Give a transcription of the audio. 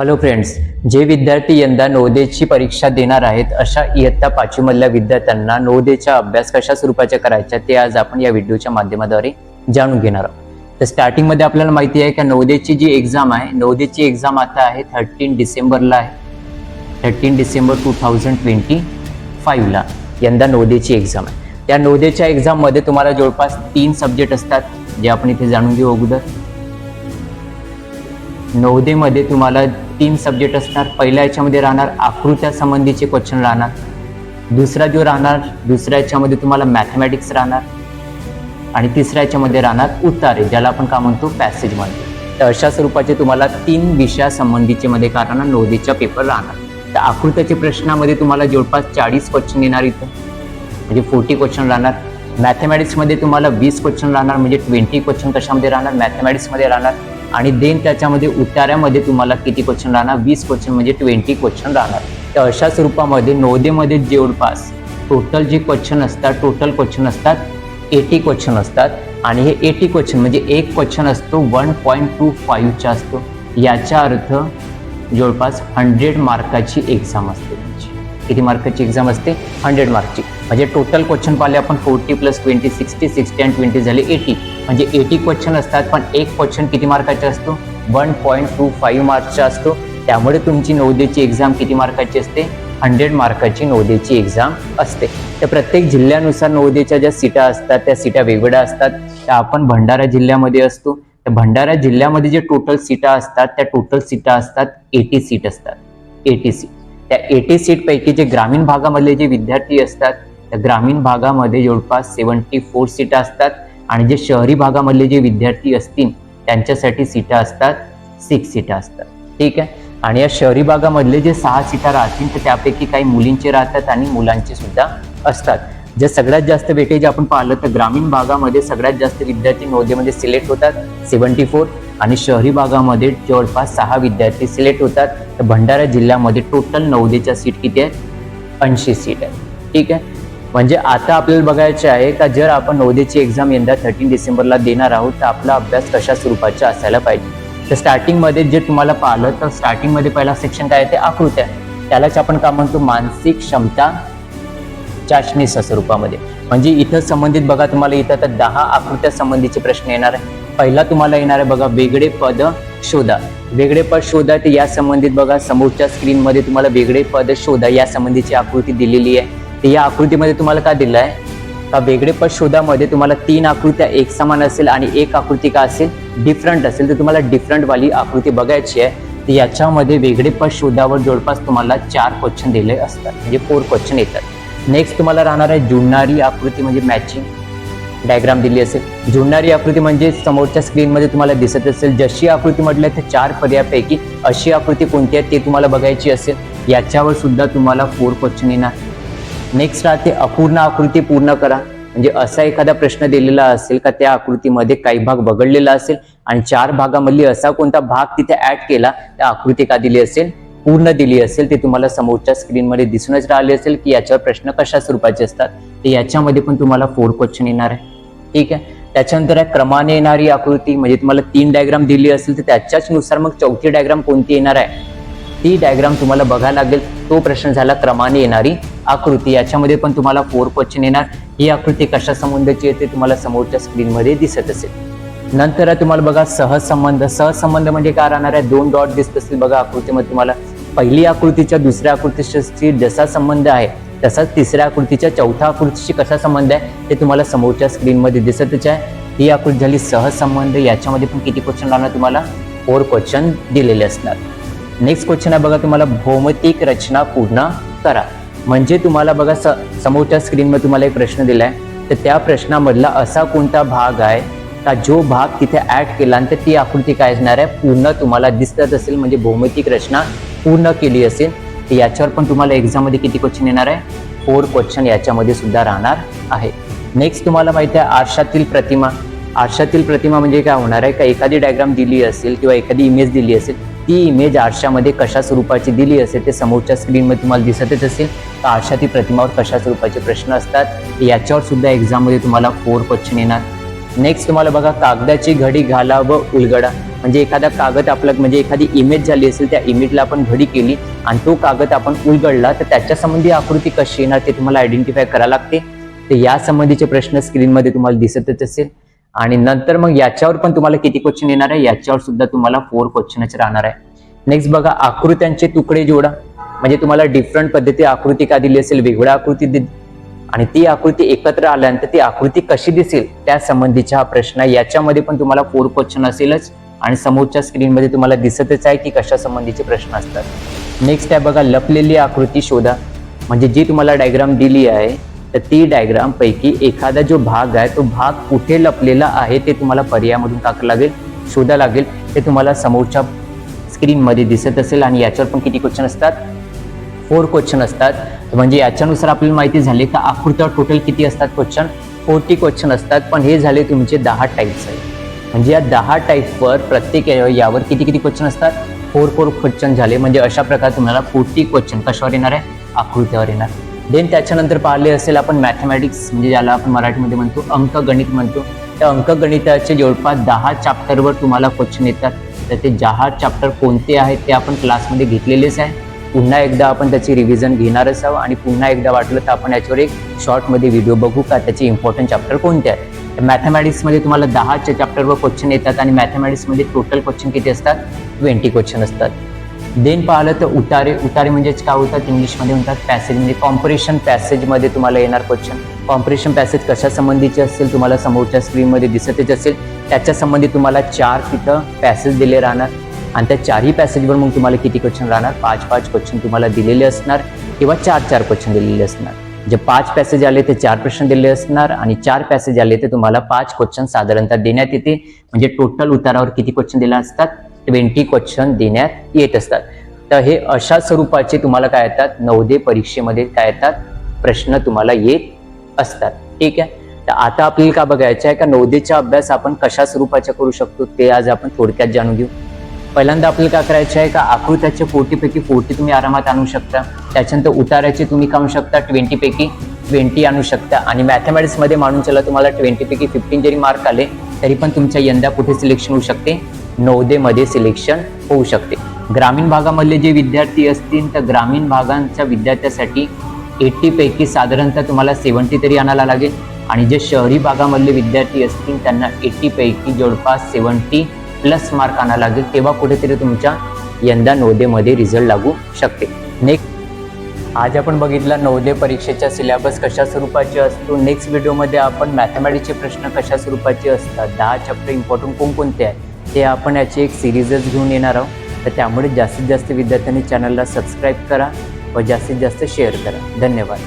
Hello friends जे विद्यार्थी यंदा नवदेची परीक्षा देणार आहेत अशा इयत्ता पाचवीमधल्या विद्यार्थ्यांना नवोदयचा अभ्यास कशा स्वरूपाच्या करायच्या ते आज आपण या व्हिडिओच्या माध्यमाद्वारे जाणून घेणार आहोत. तर स्टार्टिंगमध्ये आपल्याला माहिती आहे की नवदेची जी एक्झाम आहे नवदेची एक्झाम आता आहे थर्टीन डिसेंबरला आहे. Thirteen December two thousand twenty फाईव्हला यंदा नवदेची एक्झाम आहे. त्या नवदेच्या एक्झाममध्ये तुम्हाला जवळपास तीन सब्जेक्ट असतात जे आपण इथे जाणून घेऊ अगोदर. नवदेमध्ये तुम्हाला तीन सब्जेक्ट असणार. पहिल्या याच्यामध्ये राहणार आकृत्या संबंधीचे क्वेश्चन राहणार. दुसरा जो राहणार दुसऱ्या याच्यामध्ये तुम्हाला मॅथमॅटिक्स राहणार. आणि तिसऱ्या याच्यामध्ये राहणार उतारे ज्याला आपण का म्हणतो? पॅसेज म्हणतो. तर अशा स्वरूपाचे तुम्हाला तीन विषयासंबंधीचे मध्ये का राहणार? नवोदयचा पेपर राहणार. तर आकृत्याच्या प्रश्नामध्ये तुम्हाला जवळपास चाळीस क्वेश्चन येणार इथं. म्हणजे फोर्टी क्वेश्चन राहणार. मॅथमॅटिक्समध्ये तुम्हाला वीस क्वेश्चन राहणार म्हणजे ट्वेंटी क्वेश्चन कशामध्ये राहणार? मॅथमॅटिक्समध्ये राहणार. आणि देन त्याच्यामध्ये उतार्यामध्ये तुम्हाला किती क्वेश्चन राहणार? वीस क्वेश्चन म्हणजे ट्वेंटी क्वेश्चन राहणार. तर अशा स्वरूपामध्ये नवदेमध्ये जवळपास टोटल जे क्वेश्चन असतात टोटल क्वेश्चन असतात एटी क्वेश्चन असतात. आणि हे एटी क्वेश्चन म्हणजे एक क्वेश्चन असतो वन पॉईंट टू फाईव्हचा असतो. याचा अर्थ जवळपास हंड्रेड मार्काची एक्झाम असते किती मार्काची एक्झाम असते? हंड्रेड मार्कची म्हणजे टोटल क्वेश्चन पाहिले आपण forty plus twenty sixty sixty and twenty झाले एटी म्हणजे एटी क्वेश्चन असतात पण एक क्वेश्चन किती मार्काचा असतो? वन पॉईंट टू फाईव्ह मार्क्सचा असतो. त्यामुळे तुमची नवोदयची एक्झाम किती मार्काची असते? हंड्रेड मार्काची नवोदयची एक्झाम असते. तर प्रत्येक जिल्ह्यानुसार नवोदयच्या ज्या सीटा असतात त्या सीटा वेगवेगळ्या असतात. त्या आपण भंडारा जिल्ह्यामध्ये असतो. तर भंडारा जिल्ह्यामध्ये जे टोटल सीटा असतात त्या टोटल सीटा असतात एटी सीट असतात. एटी सीट त्या एटी सीटपैकी जे ग्रामीण भागामधले जे विद्यार्थी असतात त्या ग्रामीण भागामध्ये जवळपास सेवन्टी फोर सीटा असतात. आणि जे शहरी भागामधले जे विद्यार्थी असतील त्यांच्यासाठी सीटा असतात सिक्स सीटा असतात. ठीक आहे? आणि या शहरी भागामधले जे सहा सीटा राहतील तर त्यापैकी काही मुलींचे राहतात आणि मुलांचे सुद्धा असतात. जे सगळ्यात जास्त वेटेज आपण पाहिलं तर ग्रामीण भागामध्ये सगळ्यात जास्त विद्यार्थी नवोदयमध्ये सिलेक्ट होतात सेवन्टी फोर आणि शहरी भागामध्ये जवळपास सहा विद्यार्थी सिलेक्ट होतात तर भंडारा जिल्ह्यामध्ये टोटल नवदेच्या सीट किती आहेत? ऐंशी सीट आहे ठीक आहे? म्हणजे आता आपल्याला बघायचे आहे का जर आपण ओदेची एक्झाम यंदा थर्टीन डिसेंबरला देणार आहोत तर आपला अभ्यास कशा स्वरूपाचा असायला पाहिजे? तर स्टार्टिंगमध्ये जे तुम्हाला पाहिलं तर स्टार्टिंगमध्ये पहिला सेक्शन काय आहे? ते आकृत्या. त्यालाच आपण का म्हणतो? मानसिक क्षमता चाचणी स्वरूपामध्ये. म्हणजे इथं संबंधित बघा तुम्हाला इथं तर दहा आकृत्या संबंधीचे प्रश्न येणार आहे. पहिला तुम्हाला येणार आहे बघा वेगळे पद शोधा. वेगळे पद शोधा तर या संबंधित बघा समोरच्या स्क्रीनमध्ये तुम्हाला वेगळे पद शोधा या संबंधीची आकृती दिलेली आहे. तर या आकृतीमध्ये तुम्हाला काय दिलं आहे का वेगळे पद शोधामध्ये तुम्हाला तीन आकृत्या एक समान असेल आणि एक आकृती का असेल? डिफरंट असेल. तर तुम्हाला डिफरंटवाली आकृती बघायची आहे. तर याच्यामध्ये वेगळे पद शोधावर जवळपास तुम्हाला चार क्वेश्चन दिले असतात. म्हणजे फोर क्वेश्चन येतात. नेक्स्ट तुम्हाला राहणार आहे जुळणारी आकृती म्हणजे मॅचिंग डायग्राम दिली असेल. जुळणारी आकृती म्हणजे समोरच्या स्क्रीनमध्ये तुम्हाला दिसत असेल. जशी आकृती म्हटलं तर चार पर्यायापैकी अशी आकृती कोणती आहे ते तुम्हाला बघायची असेल. याच्यावर सुद्धा तुम्हाला फोर क्वेश्चन येणार. नेक्स्ट राहते अपूर्ण आकृती पूर्ण करा. म्हणजे असा एखादा प्रश्न दिलेला असेल का त्या आकृतीमध्ये काही भाग वगळलेला असेल आणि चार भागामधली असा कोणता भाग तिथे ऍड केला त्या आकृती का दिली असेल पूर्ण दिली असेल ते तुम्हाला समोरच्या स्क्रीनमध्ये दिसूनच राहिले असेल की याच्यावर प्रश्न कशा स्वरूपाचे असतात. तर याच्यामध्ये पण तुम्हाला फोर क्वेश्चन येणार आहे. ठीक आहे? त्याच्यानंतर आहे क्रमाने येणारी आकृती म्हणजे तुम्हाला तीन डायग्राम दिली असेल तर त्याच्याच नुसार मग चौथी डायग्राम कोणती येणार आहे? ती डायग्राम तुम्हाला बघायला लागेल. तो प्रश्न झाला क्रमाने येणारी आकृती. याच्यामध्ये पण तुम्हाला फोर क्वेश्चन येणार. ही आकृती कशा संबंधाची आहे ते तुम्हाला समोरच्या स्क्रीनमध्ये दिसत असेल. नंतर तुम्हाला बघा सहसंबंध. सहसंबंध म्हणजे काय राहणार आहे? दोन डॉट दिसत असतील बघा आकृतीमध्ये तुम्हाला. पहिली आकृतीच्या दुसऱ्या आकृतीशी जसा संबंध आहे तसाच तिसऱ्या आकृतीच्या चौथ्या आकृतीशी कसा संबंध आहे ते तुम्हाला समोरच्या स्क्रीनमध्ये दिसतच आहे. ही आकृती झाली सहसंबंध. याच्यामध्ये पण किती क्वेश्चन राहणार तुम्हाला? फोर क्वेश्चन दिलेले असणार. नेक्स्ट क्वेश्चन आहे बघा तुम्हाला भौमितिक रचना पूर्ण करा. म्हणजे तुम्हाला बघा स समोरच्या स्क्रीनवर तुम्हाला एक प्रश्न दिला आहे तर त्या प्रश्नामधला असा कोणता भाग आहे का जो भाग तिथे ॲड केला आणि ती आकृती काय असणार आहे? पूर्ण तुम्हाला दिसत असेल म्हणजे भौमितिक रचना पूर्ण केली असेल. तर याच्यावर पण तुम्हाला एक्झाममध्ये किती क्वेश्चन येणार आहे? फोर क्वेश्चन याच्यामध्ये सुद्धा राहणार आहे. नेक्स्ट तुम्हाला माहिती आहे आरशातील प्रतिमा. आरशातील प्रतिमा म्हणजे काय होणार आहे? का एखादी डायग्राम दिली असेल किंवा एखादी इमेज दिली असेल ती इमेज आरशामध्ये कशा स्वरूपाची दिली असेल ते समोरच्या स्क्रीनमध्ये तुम्हाला दिसतच असेल. तर आरशातील प्रतिमावर कशा स्वरूपाचे प्रश्न असतात याच्यावर सुद्धा एक्झाममध्ये तुम्हाला फोर क्वेश्चन येणार. नेक्स्ट तुम्हाला बघा कागदाची घडी घाला व उलगडा. म्हणजे एखादा कागद आपला म्हणजे एखादी इमेज झाली असेल त्या इमेजला आपण घडी केली आणि तो कागद आपण उलगडला तर त्याच्या संबंधी आकृती कशी येणार ते तुम्हाला आयडेंटिफाय करावं लागते. तर या संबंधीचे प्रश्न स्क्रीनमध्ये तुम्हाला दिसतच असेल. आणि नंतर मग याच्यावर पण तुम्हाला किती क्वेश्चन येणार आहे? याच्यावर सुद्धा तुम्हाला फोर क्वेश्चनच राहणार आहे. नेक्स्ट बघा आकृत्यांचे तुकडे जोडा. म्हणजे तुम्हाला डिफरंट पद्धती आकृती का दिली असेल? वेगळ्या आकृती आणि ती आकृती एकत्र आल्यानंतर ती आकृती कशी दिसेल? त्या संबंधीचा हा प्रश्न आहे. याच्यामध्ये पण तुम्हाला फोर क्वेश्चन असेलच. आणि समोरच्या स्क्रीनमध्ये तुम्हाला दिसतच आहे की कशा संबंधीचे प्रश्न असतात. नेक्स्ट आहे बघा लपलेली आकृती शोधा. म्हणजे जी तुम्हाला डायग्राम दिली आहे तर ती डायग्राम पैकी एखादा जो भाग आहे तो भाग कुठे लपलेला आहे ते तुम्हाला पर्यायामधून टाकावं लागेल शोधा लागेल. ते तुम्हाला समोरच्या स्क्रीनमध्ये दिसत असेल आणि याच्यावर पण किती क्वेश्चन असतात? फोर क्वेश्चन असतात. म्हणजे याच्यानुसार आपल्याला माहिती झाली का आकृत्यावर टोटल किती असतात क्वेश्चन फोर्टी क्वेश्चन असतात. पण हे झाले तुमचे दहा टाईप्स आहे. म्हणजे या दहा टाईपवर प्रत्येक यावर किती किती क्वेश्चन असतात? फोर फोर क्वेश्चन झाले. म्हणजे अशा प्रकारे तुम्हाला फोर्टी क्वेश्चन कशावर येणार आहे? आकृत्यावर येणार. देन त्याच्यानंतर पाहिले असेल आपण मॅथमॅटिक्स म्हणजे ज्याला आपण मराठीमध्ये म्हणतो अंकगणित म्हणतो. त्या अंकगणिताचे जवळपास दहा चॅप्टरवर तुम्हाला क्वेश्चन येतात. तर ते दहा चॅप्टर कोणते आहेत ते आपण क्लासमध्ये घेतलेलेच आहे. पुन्हा एकदा आपण त्याची रिव्हिजन घेणारच आहोत आणि पुन्हा एकदा वाटलं तर आपण याच्यावर एक शॉर्टमध्ये व्हिडिओ बघू का त्याचे इम्पॉर्टंट चॅप्टर कोणते आहेत. तर मॅथमॅटिक्समध्ये तुम्हाला दहाच्या चॅप्टरवर क्वेश्चन येतात आणि मॅथमॅटिक्समध्ये टोटल क्वेश्चन किती असतात? ट्वेंटी क्वेश्चन असतात. देन पाहिलं तर उतारे उतारे म्हणजेच काय होतात? इंग्लिशमध्ये म्हणतात पॅसेज म्हणजे कॉम्परेशन पॅसेजमध्ये तुम्हाला येणार क्वेश्चन कॉम्परेशन पॅसेज कशा संबंधीचे असेल तुम्हाला समोरच्या स्क्रीनमध्ये दिसतच असेल. त्याच्या संबंधी तुम्हाला चार तिथं पॅसेज दिले राहणार. आणि त्या चारही पॅसेजवर मग तुम्हाला किती क्वेश्चन राहणार? पाच पाच क्वेश्चन तुम्हाला दिलेले असणार किंवा चार चार क्वेश्चन दिलेले असणार. जे पाच पॅसेज आले ते चार प्रश्न दिले असणार आणि चार पॅसेज आले ते तुम्हाला पाच क्वेश्चन साधारणतः देण्यात येते. म्हणजे टोटल उतारावर किती क्वेश्चन दिले असतात? ट्वेंटी क्वेश्चन देण्यात येत असतात. तर हे अशा स्वरूपाचे तुम्हाला काय येतात? नवदे परीक्षेमध्ये काय येतात? प्रश्न तुम्हाला येत असतात. ठीक आहे? तर आता आपल्याला का बघायचं आहे का? नवदेचा अभ्यास आपण कशा स्वरूपाचा करू शकतो? ते आज आपण थोडक्यात जाणून घेऊ. पहिल्यांदा आपल्याला काय करायचं आहे का? आकृत्याचे फोर्टीपैकी फोर्टी तुम्ही आरामात आणू शकता. त्याच्यानंतर उताराचे तुम्ही काढू शकता? ट्वेंटीपैकी ट्वेंटी आणू शकता. आणि मॅथमॅटिक्समध्ये मानून चला तुम्हाला ट्वेंटीपैकी फिफ्टीन जरी मार्क आले तरी पण तुमच्या यंदा कुठे सिलेक्शन होऊ शकते? नौदेमध्ये सिलेक्शन होऊ शकते. ग्रामीण भागामधले जे विद्यार्थी असतील तर ग्रामीण भागांच्या विद्यार्थ्यासाठी एटीपैकी साधारणतः तुम्हाला सेवन्टी तरी आणायला लागेल. आणि जे शहरी भागामधले विद्यार्थी असतील त्यांना एटीपैकी जवळपास सेवन्टी प्लस मार्क आणायला लागेल. तेव्हा कुठेतरी तुमच्या यंदा नौदेमध्ये रिझल्ट लागू शकते. नेक्स्ट आज आपण बघितलं नवोदय परीक्षेचा सिलेबस कशा स्वरूपाचे असतो. नेक्स्ट व्हिडिओमध्ये आपण मॅथमॅटिक्सचे प्रश्न कशा स्वरूपाचे असतात. दहा चॅप्टर इम्पॉर्टंट कोणकोणते आहेत? ते आपण याची एक सिरीजच घेऊन येणार आहोत. तर त्यामुळे जास्तीत जास्त विद्यार्थ्यांनी चॅनलला सबस्क्राईब करा व जास्तीत जास्त शेअर करा. धन्यवाद.